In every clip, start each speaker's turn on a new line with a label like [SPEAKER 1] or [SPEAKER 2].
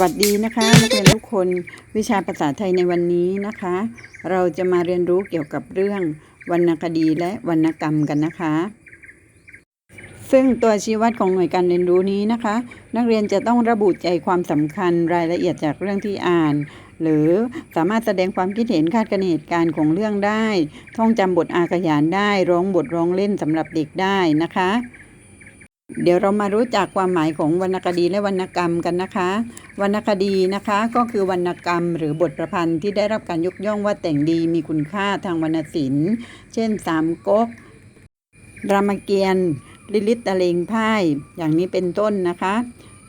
[SPEAKER 1] วัสดีนะคะนักเรียนทุกคนวิชาภาษาไทยในวันนี้นะคะ เราจะมาเรียนรู้เกี่ยวกับเรื่องวรรณคดีและวรรณกรรมกันนะคะ ซึ่งตัวชี้วัดของหน่วยการเรียนรู้นี้นะคะ นักเรียนจะต้องระบุใจความสำคัญรายละเอียดจากเรื่องที่อ่าน หรือสามารถแสดงความคิดเห็นคาดคะเนเหตุการณ์ของเรื่องได้ ท่องจำบทอาขยานได้ ร้องบทร้องเล่นสำหรับเด็กได้นะคะ เดี๋ยวเรามารู้จักความหมายของวรรณคดีและวรรณกรรมกันนะคะ วรรณคดีนะคะก็คือวรรณกรรม หรือบทประพันธ์ที่ได้รับการยกย่องว่าแต่งดีมีคุณค่าทางวรรณศิลป์ เช่นสามก๊กรามเกียรติลิลิตตะเลงพ่ายอย่างนี้เป็นต้นนะคะ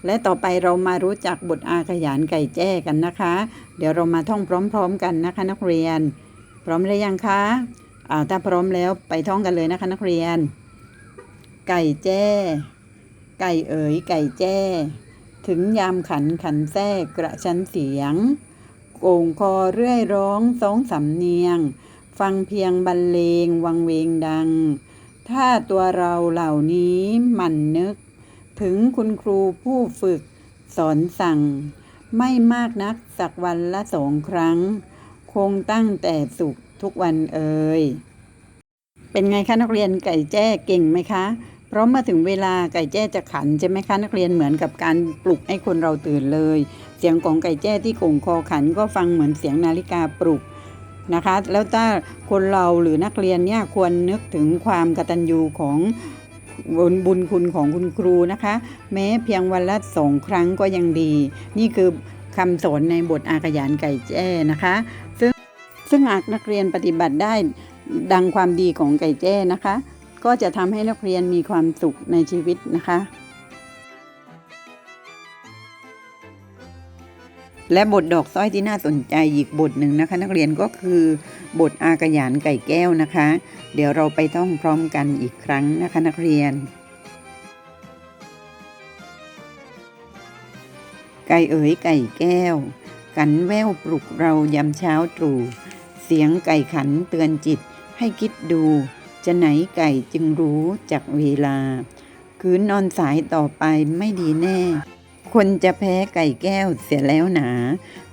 [SPEAKER 1] และต่อไปเรามารู้จักบทอาขยานไก่แจ้กันนะคะ เดี๋ยวเรามาท่องพร้อมๆกันนะคะ นักเรียน พร้อมหรือยังคะอ่าถ้าพร้อมแล้วไปท่องกันเลยนะคะ นักเรียน ไก่แจ้ ไก่เอ๋ยไก่แจ้ ถึงยามขันขันแทรกระชั้นเสียง โก่งคอเรื่อยร้องสองสำเนียง ฟังเพียงบรรเลงวังเวงดัง ถ้าตัวเราเหล่านี้หมันนึก ถึงคุณครูผู้ฝึก สอนสั่ง ไม่มากนักสักวันละสองครั้ง คงตั้งแต่สุขทุกวันเอ่ยเป็นไงคะนักเรียนไก่แจ้เก่งไหมคะ ราะเมื่อถึงเวลาไก่แจ้จะขันใช่ไหมคะนักเรียนเหมือนกับการปลุกให้คนเราตื่นเลย เสียงของไก่แจ้ที่โก่งคอขันก็ฟังเหมือนเสียงนาฬิกาปลุกนะคะ แล้วถ้าคนเราหรือนักเรียนเนี่ยควรนึกถึงความกตัญญูของบุญบุญคุณของคุณครูนะคะ แม้เพียงวันละสองครั้งก็ยังดี นี่คือคำสอนในบทอาขยานไก่แจ้นะคะ ซึ่งซึ่งหากนักเรียนปฏิบัติได้ดังความดีของไก่แจ้นะคะ ก็จะทำให้นักเรียนมีความสุขในชีวิตนะคะ และบทดอกสร้อยที่น่าสนใจอีกบทหนึ่งนะคะ นักเรียนก็คือบทอากยานไก่แก้วนะคะ เดี๋ยวเราไปท่องพร้อมกันอีกครั้งนะคะนักเรียน ไก่เอ๋ยไก่แก้ว กันแววปลุกเรายามเช้าตรู่เสียงไก่ขันเตือนจิตให้คิดดู จะไหนไก่จึงรู้จากเวลา คืนนอนสายต่อไปไม่ดีแน่ คนจะแพ้ไก่แก้วเสียแล้วหนา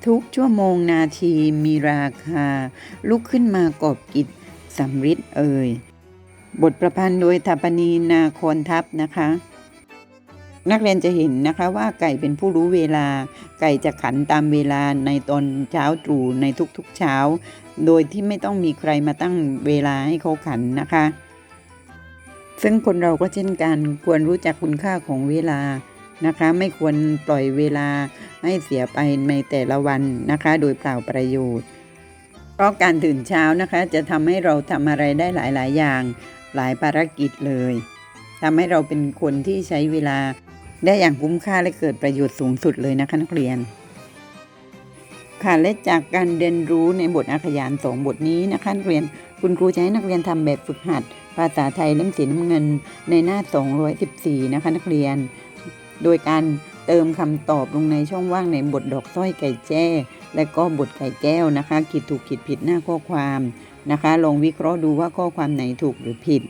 [SPEAKER 1] ทุกชั่วโมงนาทีมีราคา ลุกขึ้นมากอบกิจสำริดเอ่ย บทประพันธ์โดยธปนีนาคอนทัพนะคะ นักเรียนจะเห็นนะคะว่าไก่เป็นผู้รู้เวลา ไก่จะขันตามเวลาในตอนเช้าตรู่ในทุกๆเช้า โดยที่ไม่ต้องมีใครมาตั้งเวลาให้เขาขันนะคะ ซึ่งคนเราก็เช่นกันควรรู้จักคุณค่าของเวลานะคะ ไม่ควรปล่อยเวลาให้เสียไปในแต่ละวันนะคะ โดยเปล่าประโยชน์ เพราะการตื่นเช้านะคะ จะทำให้เราทำอะไรได้หลาย ๆ อย่าง หลายภารกิจเลยทำให้เราเป็นคนที่ใช้เวลา ได้อย่างคุ้มค่าและเกิดประโยชน์สูงสุดเลยนะคะนักเรียน ค่ะและจากการเรียนรู้ในบทอาขยานสองบทนี้นะคะนักเรียนคุณครูจะให้นักเรียนทำแบบฝึกหัด ภาษาไทยเล่มสีน้ำเงินในหน้า 214 นะคะนักเรียน โดยการเติมคำตอบลงในช่องว่างในบทดอกสร้อยไก่แจ้ และก็บทไก่แก้วนะคะขีดถูกขีดผิดหน้าข้อความนะคะ ลองวิเคราะห์ดูว่าข้อความไหนถูกหรือผิด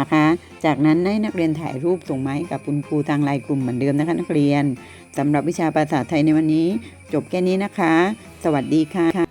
[SPEAKER 1] นะคะ จากนั้นให้นักเรียนถ่ายรูปส่งมาให้กับคุณครูทางไลน์กลุ่มเหมือนเดิมนะคะ นักเรียนสำหรับวิชาภาษาไทยในวันนี้ จบแค่นี้นะคะ สวัสดีค่ะ